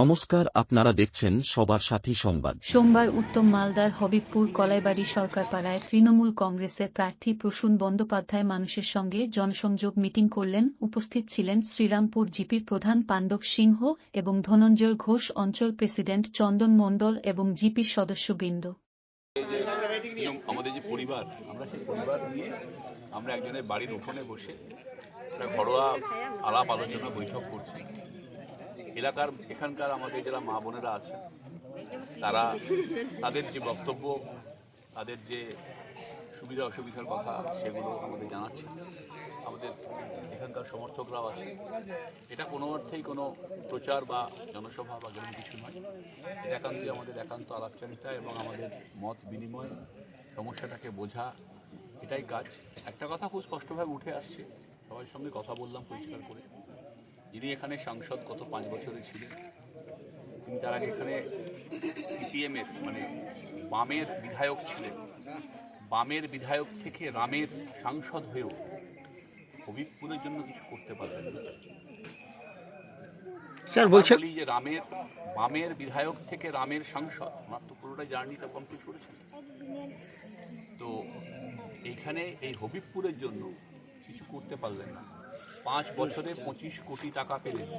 নমস্কার আপনারা দেখছেন সবার সাথী সংবাদ। সোমবার উত্তম মালদার হবিবপুর কলাইবাড়ি সরকারপাড়ায় তৃণমূল কংগ্রেসের প্রার্থী প্রসূন বন্দ্যোপাধ্যায় মানুষের সঙ্গে জনসংযোগ মিটিং করলেন উপস্থিত ছিলেন শ্রীরামপুর জিপির প্রধান পাণ্ডব সিংহ এবং ধনঞ্জয় ঘোষ অঞ্চল প্রেসিডেন্ট চন্দন মণ্ডল এবং জিপির সদস্যবৃন্দ। আমাদের যে পরিবার আমরা সেই পরিবার নিয়ে আমরা একজনের বাড়ির উঠোনে বসে ঘরোয়া আলাপ আলোচনা বৈঠক করছি। এলাকার এখানকার আমাদের যারা মা বোনেরা আছে তারা তাদের যে বক্তব্য, তাদের যে সুবিধা অসুবিধার কথা সেগুলো আমাদের জানাচ্ছে। আমাদের এখানকার সমর্থকরাও আছে এটা কোনো অর্থেই কোনো প্রচার বা জনসভা বা যেমন কিছু নয়। এটা একান্তই আমাদের একান্ত আলাপচারিতা এবং আমাদের মত বিনিময়, সমস্যাটাকে বোঝা, এটাই কাজ। একটা কথা খুব স্পষ্টভাবে উঠে আসছে। সবার সঙ্গে কথা বললাম পরিষ্কার করে। যিনি এখানে সাংসদ গত পাঁচ বছরে ছিলেন তিনি তার আগে এখানে সিপিএমের মানে বামের বিধায়ক ছিলেন। বামের বিধায়ক থেকে রামের সাংসদ হয়েও হবিবপুরের জন্য কিছু করতে পারবেন না। স্যার বলছেন যে রামের বামের বিধায়ক থেকে রামের সাংসদ ওনার তো পুরোটা জার্নিটা কমপ্লিট করেছেন। তো এইখানে এই হবিবপুরের জন্য কিছু করতে পারলেন না। পাঁচ বছরে পঁচিশ কোটি টাকা পেলেন।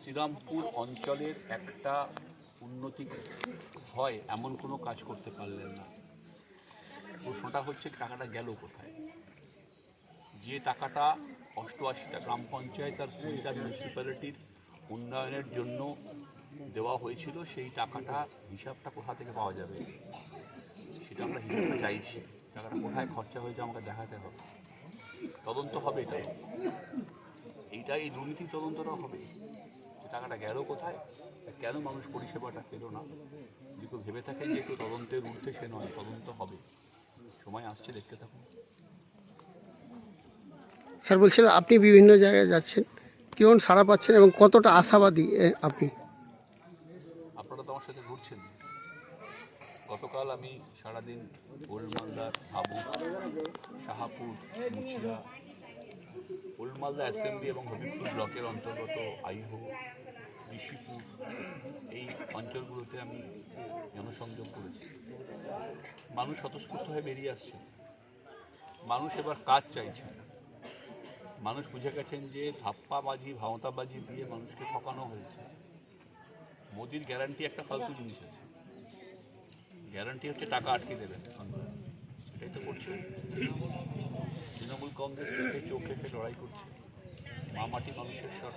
শ্রীরামপুর অঞ্চলের একটা উন্নতি হয়, এমন কোনো কাজ করতে পারলেন না। প্রশ্নটা হচ্ছে টাকাটা গেল কোথায়? যে টাকাটা অষ্টআশিটা গ্রাম পঞ্চায়েত আর কুড়িটা মিউনিসিপ্যালিটির উন্নয়নের জন্য দেওয়া হয়েছিল, সেই টাকাটা হিসাবটা কোথা থেকে পাওয়া যাবে? সেটা আমরা হিসাবটা চাইছি। টাকাটা কোথায় খরচা হয়েছে আমাকে দেখাতে হবে। তদন্ত হবে এটা এইটা এই দুর্নীতি তদন্তটা হবে। যে টাকাটা গেল কোথায় কেন মানুষ পরিষেবাটা পেল না? যদি কেউ ভেবে থাকেন যে কেউ তদন্তের ঊর্ধ্বে সে নয় তদন্ত হবে। সময় আসছে দেখতে থাকুন। স্যার বলছিলেন আপনি বিভিন্ন জায়গায় যাচ্ছেন। কেমন সাড়া পাচ্ছেন এবং কতটা আশাবাদী আপনি? আপনারা তো আমার সাথে ঘুরছেন। গতকাল আমি সারাদিন ওল্ডমালদার হাবু, শাহাপুর মুচিয়া ওল্ডমালদা অ্যাসেম্বলি এবং হবিবপুর ব্লকের অন্তর্গত আইহো ঋষিপুর এই অঞ্চলগুলোতে আমি জনসংযোগ করেছি। মানুষ স্বতঃস্ফূর্ত হয়ে বেরিয়ে আসছে। মানুষ এবার কাজ চাইছে মানুষ বুঝে গেছেন যে ধাপ্পাবাজি, ভাওতাবাজি দিয়ে মানুষকে ঠকানো হয়েছে। মোদির গ্যারান্টি একটা ফালতু জিনিস আছে। গ্যারান্টি হচ্ছে টাকা আটকে দেবেন সেটাই তো করছে। তৃণমূল কংগ্রেস চোখ রেখে লড়াই করছে। মা মাটি মানুষের সর-